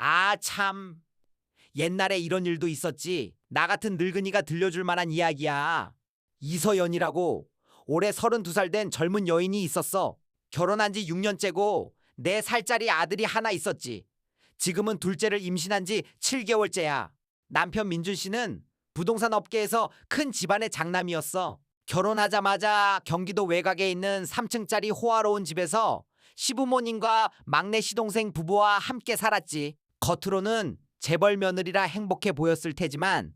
아, 참. 옛날에 이런 일도 있었지. 나 같은 늙은이가 들려줄 만한 이야기야. 이서연이라고 올해 32살 된 젊은 여인이 있었어. 결혼한 지 6년째고 4살짜리 아들이 하나 있었지. 지금은 둘째를 임신한 지 7개월째야. 남편 민준 씨는 부동산 업계에서 큰 집안의 장남이었어. 결혼하자마자 경기도 외곽에 있는 3층짜리 호화로운 집에서 시부모님과 막내 시동생 부부와 함께 살았지. 겉으로는 재벌 며느리라 행복해 보였을 테지만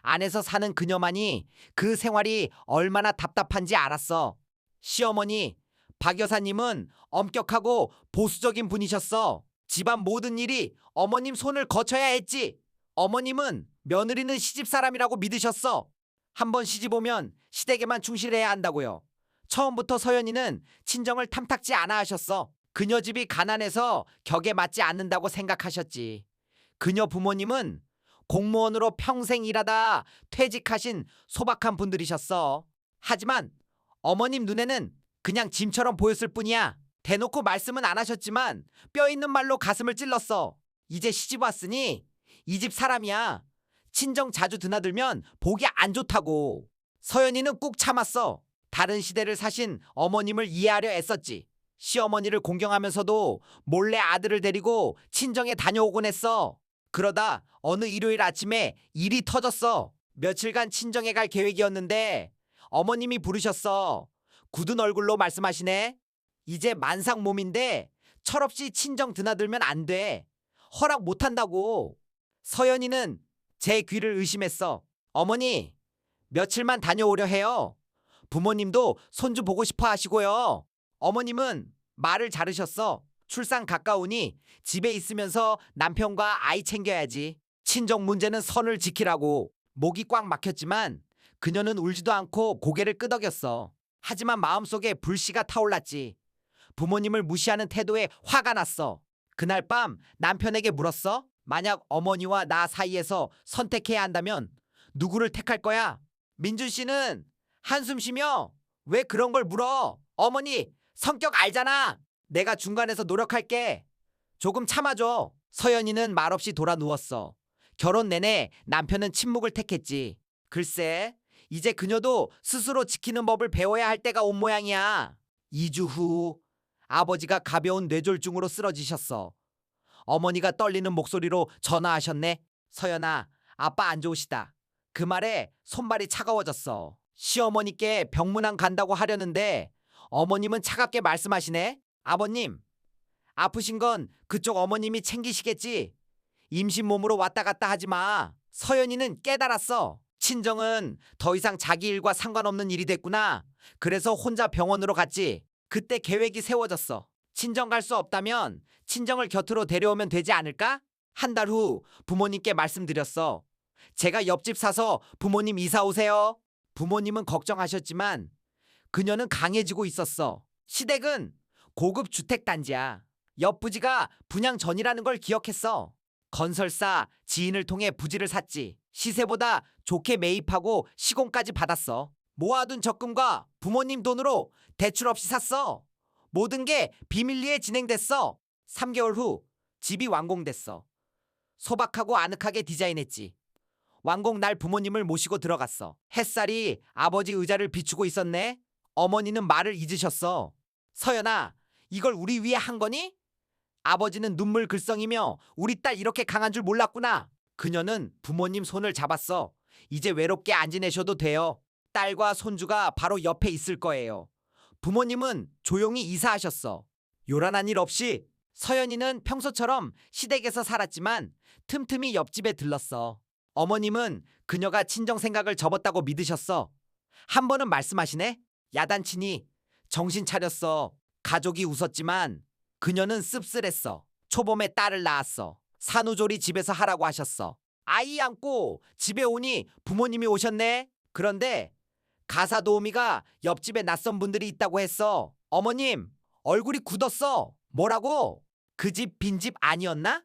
안에서 사는 그녀만이 그 생활이 얼마나 답답한지 알았어. 시어머니 박 여사님은 엄격하고 보수적인 분이셨어. 집안 모든 일이 어머님 손을 거쳐야 했지. 어머님은 며느리는 시집 사람이라고 믿으셨어. 한번 시집 오면 시댁에만 충실해야 한다고요. 처음부터 서연이는 친정을 탐탁지 않아 하셨어. 그녀 집이 가난해서 격에 맞지 않는다고 생각하셨지. 그녀 부모님은 공무원으로 평생 일하다 퇴직하신 소박한 분들이셨어. 하지만 어머님 눈에는 그냥 짐처럼 보였을 뿐이야. 대놓고 말씀은 안 하셨지만 뼈 있는 말로 가슴을 찔렀어. 이제 시집 왔으니 이 집 사람이야. 친정 자주 드나들면 보기 안 좋다고. 서연이는 꾹 참았어. 다른 시대를 사신 어머님을 이해하려 애썼지. 시어머니를 공경하면서도 몰래 아들을 데리고 친정에 다녀오곤 했어. 그러다 어느 일요일 아침에 일이 터졌어. 며칠간 친정에 갈 계획이었는데 어머님이 부르셨어. 굳은 얼굴로 말씀하시네. 이제 만상 몸인데 철없이 친정 드나들면 안 돼. 허락 못 한다고. 서연이는 제 귀를 의심했어. 어머니, 며칠만 다녀오려 해요. 부모님도 손주 보고 싶어 하시고요. 어머님은 말을 자르셨어. 출산 가까우니 집에 있으면서 남편과 아이 챙겨야지. 친정 문제는 선을 지키라고. 목이 꽉 막혔지만 그녀는 울지도 않고 고개를 끄덕였어. 하지만 마음속에 불씨가 타올랐지. 부모님을 무시하는 태도에 화가 났어. 그날 밤 남편에게 물었어. 만약 어머니와 나 사이에서 선택해야 한다면 누구를 택할 거야? 민준 씨는 한숨 쉬며 왜 그런 걸 물어? 어머니 성격 알잖아. 내가 중간에서 노력할게. 조금 참아줘. 서연이는 말없이 돌아 누웠어. 결혼 내내 남편은 침묵을 택했지. 글쎄, 이제 그녀도 스스로 지키는 법을 배워야 할 때가 온 모양이야. 2주 후 아버지가 가벼운 뇌졸중으로 쓰러지셨어. 어머니가 떨리는 목소리로 전화하셨네. 서연아, 아빠 안 좋으시다. 그 말에 손발이 차가워졌어. 시어머니께 병문안 간다고 하려는데 어머님은 차갑게 말씀하시네. 아버님, 아프신 건 그쪽 어머님이 챙기시겠지. 임신 몸으로 왔다 갔다 하지 마. 서연이는 깨달았어. 친정은 더 이상 자기 일과 상관없는 일이 됐구나. 그래서 혼자 병원으로 갔지. 그때 계획이 세워졌어. 친정 갈 수 없다면 친정을 곁으로 데려오면 되지 않을까? 한 달 후 부모님께 말씀드렸어. 제가 옆집 사서 부모님 이사 오세요. 부모님은 걱정하셨지만 그녀는 강해지고 있었어. 시댁은 고급 주택 단지야. 옆 부지가 분양 전이라는 걸 기억했어. 건설사 지인을 통해 부지를 샀지. 시세보다 좋게 매입하고 시공까지 받았어. 모아둔 적금과 부모님 돈으로 대출 없이 샀어. 모든 게 비밀리에 진행됐어. 3개월 후 집이 완공됐어. 소박하고 아늑하게 디자인했지. 완공 날 부모님을 모시고 들어갔어. 햇살이 아버지 의자를 비추고 있었네. 어머니는 말을 잊으셨어. 서연아, 이걸 우리 위해 한 거니? 아버지는 눈물 글썽이며 우리 딸 이렇게 강한 줄 몰랐구나. 그녀는 부모님 손을 잡았어. 이제 외롭게 안 지내셔도 돼요. 딸과 손주가 바로 옆에 있을 거예요. 부모님은 조용히 이사하셨어. 요란한 일 없이 서연이는 평소처럼 시댁에서 살았지만 틈틈이 옆집에 들렀어. 어머님은 그녀가 친정 생각을 접었다고 믿으셨어. 한 번은 말씀하시네. 야단치니 정신 차렸어. 가족이 웃었지만 그녀는 씁쓸했어. 초봄에 딸을 낳았어. 산후조리 집에서 하라고 하셨어. 아이 안고 집에 오니 부모님이 오셨네. 그런데 가사 도우미가 옆집에 낯선 분들이 있다고 했어. 어머님, 얼굴이 굳었어. 뭐라고? 그 집 빈집 아니었나?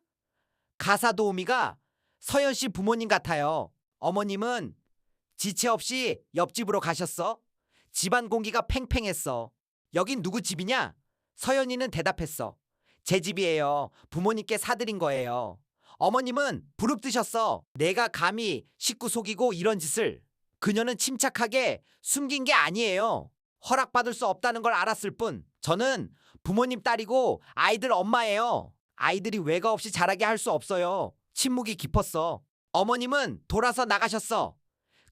가사 도우미가 서연 씨 부모님 같아요. 어머님은 지체 없이 옆집으로 가셨어. 집안 공기가 팽팽했어. 여긴 누구 집이냐? 서연이는 대답했어. 제 집이에요. 부모님께 사드린 거예요. 어머님은 부릅뜨셨어. 내가 감히 식구 속이고 이런 짓을. 그녀는 침착하게 숨긴 게 아니에요. 허락받을 수 없다는 걸 알았을 뿐. 저는 부모님 딸이고 아이들 엄마예요. 아이들이 외가 없이 자라게 할 수 없어요. 침묵이 깊었어. 어머님은 돌아서 나가셨어.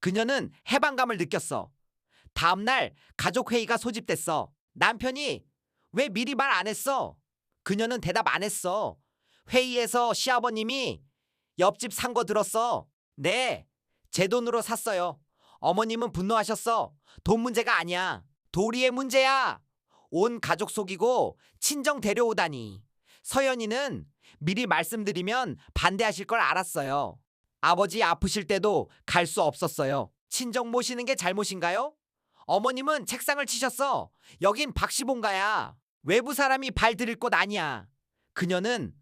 그녀는 해방감을 느꼈어. 다음날 가족회의가 소집됐어. 남편이 왜 미리 말 안 했어? 그녀는 대답 안 했어. 회의에서 시아버님이 옆집 산 거 들었어. 네, 제 돈으로 샀어요. 어머님은 분노하셨어. 돈 문제가 아니야. 도리의 문제야. 온 가족 속이고 친정 데려오다니. 서연이는 미리 말씀드리면 반대하실 걸 알았어요. 아버지 아프실 때도 갈 수 없었어요. 친정 모시는 게 잘못인가요? 어머님은 책상을 치셨어. 여긴 박시봉가야. 외부 사람이 발 들일 곳 아니야. 그녀는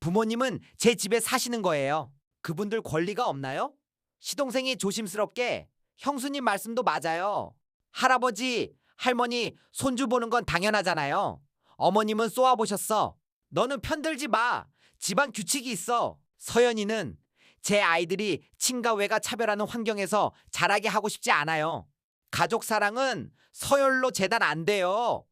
부모님은 제 집에 사시는 거예요. 그분들 권리가 없나요? 시동생이 조심스럽게 형수님 말씀도 맞아요. 할아버지, 할머니, 손주 보는 건 당연하잖아요. 어머님은 쏘아보셨어. 너는 편들지 마. 집안 규칙이 있어. 서연이는 제 아이들이 친가 외가 차별하는 환경에서 자라게 하고 싶지 않아요. 가족 사랑은 서열로 재단 안 돼요.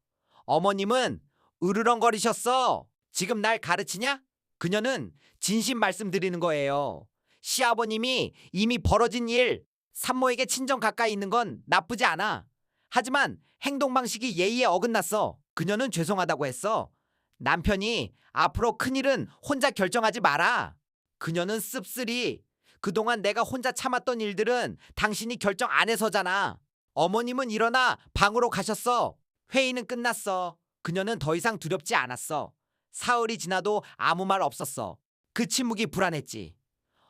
어머님은 으르렁거리셨어. 지금 날 가르치냐? 그녀는 진심 말씀드리는 거예요. 시아버님이 이미 벌어진 일, 산모에게 친정 가까이 있는 건 나쁘지 않아. 하지만 행동 방식이 예의에 어긋났어. 그녀는 죄송하다고 했어. 남편이 앞으로 큰일은 혼자 결정하지 마라. 그녀는 씁쓸히 그동안 내가 혼자 참았던 일들은 당신이 결정 안 해서잖아. 어머님은 일어나 방으로 가셨어. 회의는 끝났어. 그녀는 더 이상 두렵지 않았어. 사흘이 지나도 아무 말 없었어. 그 침묵이 불안했지.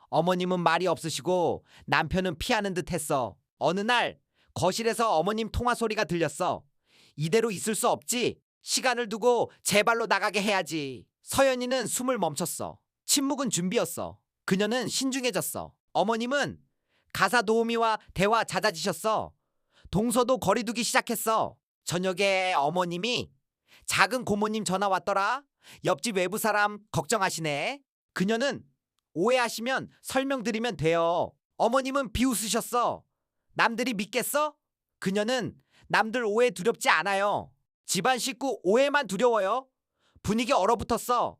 어머님은 말이 없으시고 남편은 피하는 듯 했어. 어느 날 거실에서 어머님 통화 소리가 들렸어. 이대로 있을 수 없지. 시간을 두고 제 발로 나가게 해야지. 서연이는 숨을 멈췄어. 침묵은 준비였어. 그녀는 신중해졌어. 어머님은 가사 도우미와 대화 잦아지셨어. 동서도 거리두기 시작했어. 저녁에 어머님이 작은 고모님 전화 왔더라. 옆집 외부 사람 걱정하시네. 그녀는 오해하시면 설명드리면 돼요. 어머님은 비웃으셨어. 남들이 믿겠어? 그녀는 남들 오해 두렵지 않아요. 집안 식구 오해만 두려워요. 분위기 얼어붙었어.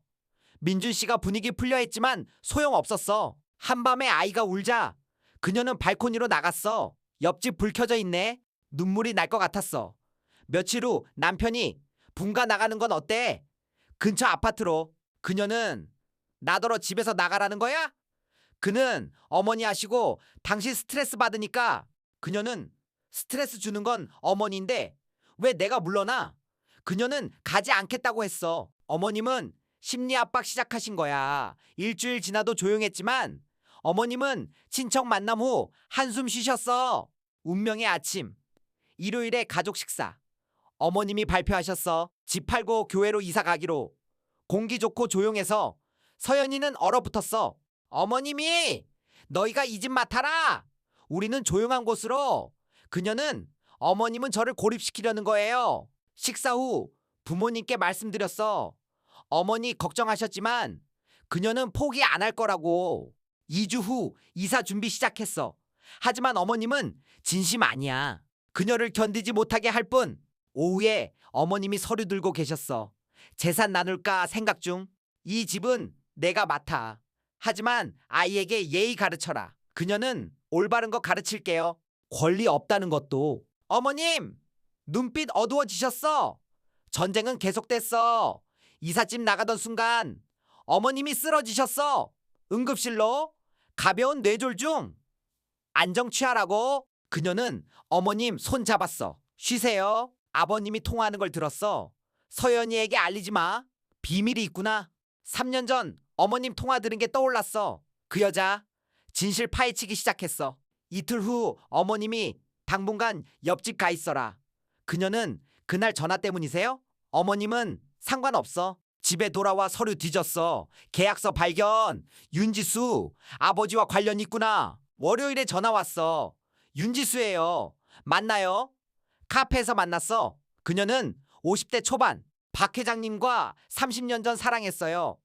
민준 씨가 분위기 풀려 했지만 소용 없었어. 한밤에 아이가 울자 그녀는 발코니로 나갔어. 옆집 불 켜져 있네. 눈물이 날 것 같았어. 며칠 후 남편이 분가 나가는 건 어때? 근처 아파트로. 그녀는 나더러 집에서 나가라는 거야? 그는 어머니 하시고 당신 스트레스 받으니까 그녀는 스트레스 주는 건 어머니인데 왜 내가 물러나? 그녀는 가지 않겠다고 했어. 어머님은 심리 압박 시작하신 거야. 일주일 지나도 조용했지만 어머님은 친척 만남 후 한숨 쉬셨어. 운명의 아침. 일요일에 가족 식사. 어머님이 발표하셨어. 집 팔고 교회로 이사 가기로. 공기 좋고 조용해서 서연이는 얼어붙었어. 어머님이 너희가 이 집 맡아라. 우리는 조용한 곳으로. 그녀는 어머님은 저를 고립시키려는 거예요. 식사 후 부모님께 말씀드렸어. 어머니 걱정하셨지만 그녀는 포기 안 할 거라고. 2주 후 이사 준비 시작했어. 하지만 어머님은 진심 아니야. 그녀를 견디지 못하게 할 뿐. 오후에 어머님이 서류 들고 계셨어. 재산 나눌까 생각 중. 이 집은 내가 맡아. 하지만 아이에게 예의 가르쳐라. 그녀는 올바른 거 가르칠게요. 권리 없다는 것도. 어머님! 눈빛 어두워지셨어. 전쟁은 계속됐어. 이삿짐 나가던 순간 어머님이 쓰러지셨어. 응급실로 가벼운 뇌졸 중. 안정 취하라고. 그녀는 어머님 손 잡았어. 쉬세요. 아버님이 통화하는 걸 들었어. 서연이에게 알리지 마. 비밀이 있구나. 3년 전 어머님 통화 들은 게 떠올랐어. 그 여자 진실 파헤치기 시작했어. 이틀 후 어머님이 당분간 옆집 가 있어라. 그녀는 그날 전화 때문이세요? 어머님은 상관없어. 집에 돌아와 서류 뒤졌어. 계약서 발견. 윤지수 아버지와 관련 있구나. 월요일에 전화 왔어. 윤지수예요. 만나요. 카페에서 만났어. 그녀는 50대 초반. 박 회장님과 30년 전 사랑했어요.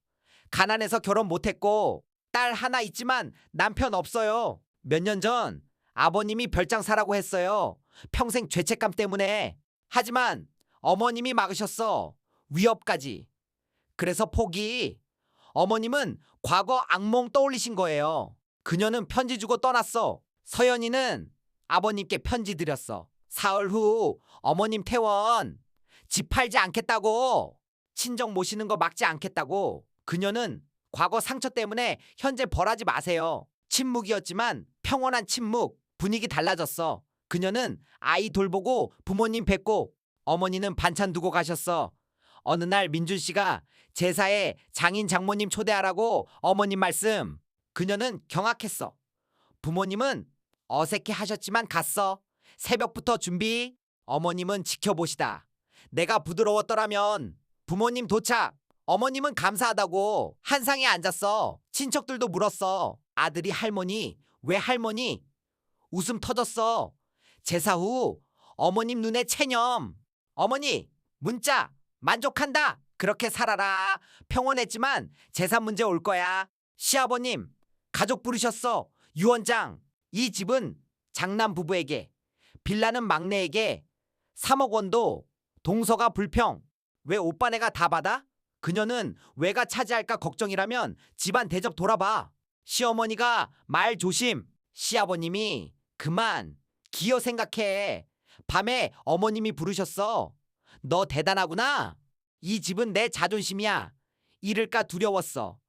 가난해서 결혼 못했고 딸 하나 있지만 남편 없어요. 몇 년 전 아버님이 별장 사라고 했어요. 평생 죄책감 때문에. 하지만 어머님이 막으셨어. 위협까지. 그래서 포기. 어머님은 과거 악몽 떠올리신 거예요. 그녀는 편지 주고 떠났어. 서연이는 아버님께 편지 드렸어. 사흘 후 어머님 퇴원. 집 팔지 않겠다고. 친정 모시는 거 막지 않겠다고. 그녀는 과거 상처 때문에 현재 벌하지 마세요. 침묵이었지만 평온한 침묵. 분위기 달라졌어. 그녀는 아이 돌보고 부모님 뵙고 어머니는 반찬 두고 가셨어. 어느 날 민준 씨가 제사에 장인 장모님 초대하라고 어머님 말씀. 그녀는 경악했어. 부모님은 어색해 하셨지만 갔어. 새벽부터 준비. 어머님은 지켜보시다. 내가 부드러웠더라면 부모님 도착. 어머님은 감사하다고 한 상에 앉았어. 친척들도 물었어. 아들이 할머니, 왜 할머니? 웃음 터졌어. 제사 후 어머님 눈에 체념. 어머니, 문자 만족한다. 그렇게 살아라. 평온했지만 제사 문제 올 거야. 시아버님, 가족 부르셨어. 유원장. 이 집은 장남 부부에게, 빌라는 막내에게 3억 원도 동서가 불평. 왜 오빠네가 다 받아? 그녀는 왜가 차지할까 걱정이라면 집안 대접 돌아봐. 시어머니가 말 조심. 시아버님이 그만. 기어 생각해. 밤에 어머님이 부르셨어. 너 대단하구나. 이 집은 내 자존심이야. 잃을까 두려웠어.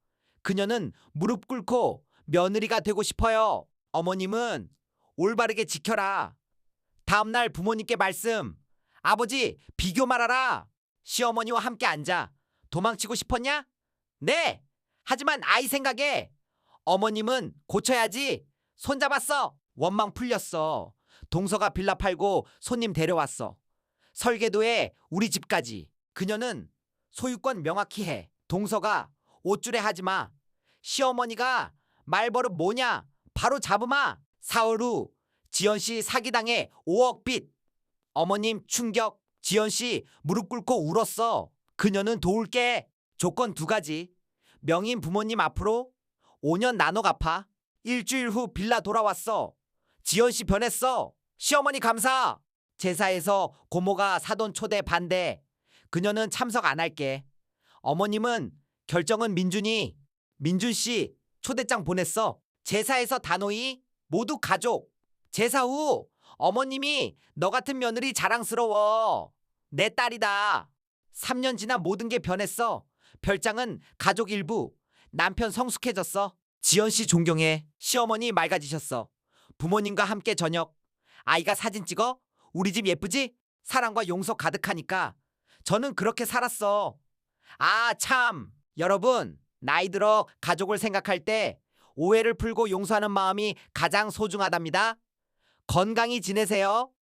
그녀는 무릎 꿇고 며느리가 되고 싶어요. 어머님은 올바르게 지켜라. 다음날 부모님께 말씀. 아버지, 비교 말아라. 시어머니와 함께 앉아. 도망치고 싶었냐? 네. 하지만 아이 생각에 어머님은 고쳐야지. 손잡았어. 원망 풀렸어. 동서가 빌라 팔고 손님 데려왔어. 설계도에 우리 집까지. 그녀는 소유권 명확히 해. 동서가 옷줄에 하지 마. 시어머니가 말버릇 뭐냐? 바로 잡으마. 사흘 후 지연 씨 사기당해 5억 빚. 어머님 충격. 지연 씨 무릎 꿇고 울었어. 그녀는 도울게. 조건 두 가지. 명인 부모님 앞으로 5년 나눠 갚아. 일주일 후 빌라 돌아왔어. 지연 씨 변했어. 시어머니 감사. 제사에서 고모가 사돈 초대 반대. 그녀는 참석 안 할게. 어머님은 결정은 민준이. 민준 씨 초대장 보냈어. 제사에서 단호히 모두 가족. 제사 후 어머님이 너 같은 며느리 자랑스러워. 내 딸이다. 3년 지나 모든 게 변했어. 별장은 가족 일부. 남편 성숙해졌어. 지연 씨 존경해. 시어머니 맑아지셨어. 부모님과 함께 저녁. 아이가 사진 찍어? 우리 집 예쁘지? 사랑과 용서 가득하니까. 저는 그렇게 살았어. 아, 참. 여러분, 나이 들어 가족을 생각할 때 오해를 풀고 용서하는 마음이 가장 소중하답니다. 건강히 지내세요.